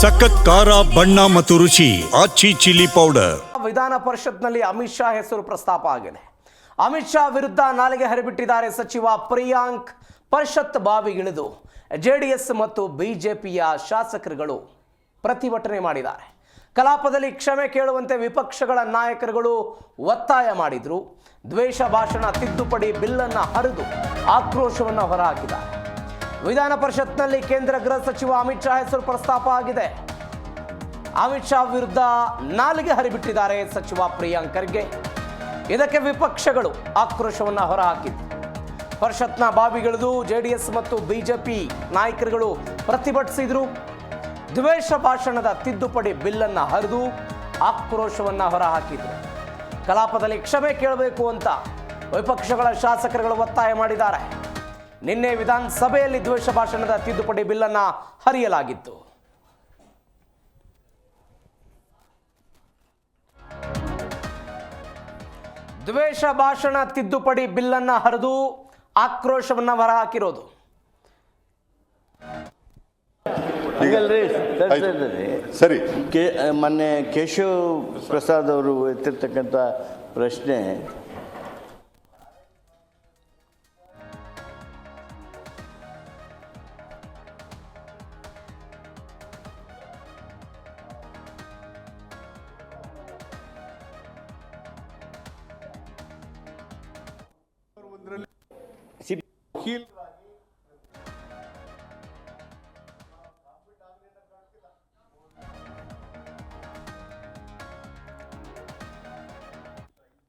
ಸಖತ್ ಖಾರ, ಬಣ್ಣ ಮತ್ತು ರುಚಿ ಆಚಿ ಚಿಲ್ಲಿ ಪೌಡರ್. ವಿಧಾನ ಪರಿಷತ್ನಲ್ಲಿ ಅಮಿತ್ ಶಾ ಹೆಸರು ಪ್ರಸ್ತಾಪ ಆಗಿದೆ. ಅಮಿತ್ ಶಾ ವಿರುದ್ಧ ನಾಲಿಗೆ ಹರಿಬಿಟ್ಟಿದ್ದಾರೆ ಸಚಿವ ಪ್ರಿಯಾಂಕ್. ಪರಿಷತ್ ಬಾವಿಗಿಳಿದು ಜೆಡಿಎಸ್ ಮತ್ತು ಬಿಜೆಪಿಯ ಶಾಸಕರುಗಳು ಪ್ರತಿಭಟನೆ ಮಾಡಿದ್ದಾರೆ. ಕಲಾಪದಲ್ಲಿ ಕ್ಷಮೆ ಕೇಳುವಂತೆ ವಿಪಕ್ಷಗಳ ನಾಯಕರುಗಳು ಒತ್ತಾಯ ಮಾಡಿದ್ರು. ದ್ವೇಷ ಭಾಷಣ ತಿದ್ದುಪಡಿ ಬಿಲ್ಲನ್ನು ಹರಿದು ಆಕ್ರೋಶವನ್ನು ಹೊರಹಾಕಿದ್ದಾರೆ. ವಿಧಾನ ಪರಿಷತ್ನಲ್ಲಿ ಕೇಂದ್ರ ಗೃಹ ಸಚಿವ ಅಮಿತ್ ಶಾ ಹೆಸರು ಪ್ರಸ್ತಾಪ ಆಗಿದೆ. ಅಮಿತ್ ಶಾ ವಿರುದ್ಧ ನಾಲಿಗೆ ಹರಿಬಿಟ್ಟಿದ್ದಾರೆ ಸಚಿವ ಪ್ರಿಯಾಂಕ್ ಖರ್ಗೆ. ಇದಕ್ಕೆ ವಿಪಕ್ಷಗಳು ಆಕ್ರೋಶವನ್ನು ಹೊರಹಾಕಿದ್ದು. ಪರಿಷತ್ನ ಬಾವಿಗಿಳಿದು ಜೆಡಿಎಸ್ ಮತ್ತು ಬಿಜೆಪಿ ನಾಯಕರುಗಳು ಪ್ರತಿಭಟಿಸಿದ್ರು. ದ್ವೇಷ ಭಾಷಣದ ತಿದ್ದುಪಡಿ ಬಿಲ್ಲನ್ನು ಹರಿದು ಆಕ್ರೋಶವನ್ನು ಹೊರಹಾಕಿದರು. ಕಲಾಪದಲ್ಲಿ ಕ್ಷಮೆ ಕೇಳಬೇಕು ಅಂತ ವಿಪಕ್ಷಗಳ ಶಾಸಕರುಗಳು ಒತ್ತಾಯ ಮಾಡಿದ್ದಾರೆ. ನಿನ್ನೆ ವಿಧಾನಸಭೆಯಲ್ಲಿ ದ್ವೇಷ ಭಾಷಣದ ತಿದ್ದುಪಡಿ ಬಿಲ್ಲನ್ನು ಹರಿಯಲಾಗಿತ್ತು. ದ್ವೇಷ ಭಾಷಣ ತಿದ್ದುಪಡಿ ಬಿಲ್ಲನ್ನು ಹರಿದು ಆಕ್ರೋಶವನ್ನು ಹೊರಹಾಕಿರೋದು. ಸರಿ ಕೆ ಮೊನ್ನೆ ಕೇಶವ್ ಪ್ರಸಾದ್ ಅವರು ಎತ್ತಿರ್ತಕ್ಕಂಥ ಪ್ರಶ್ನೆ الوكيل.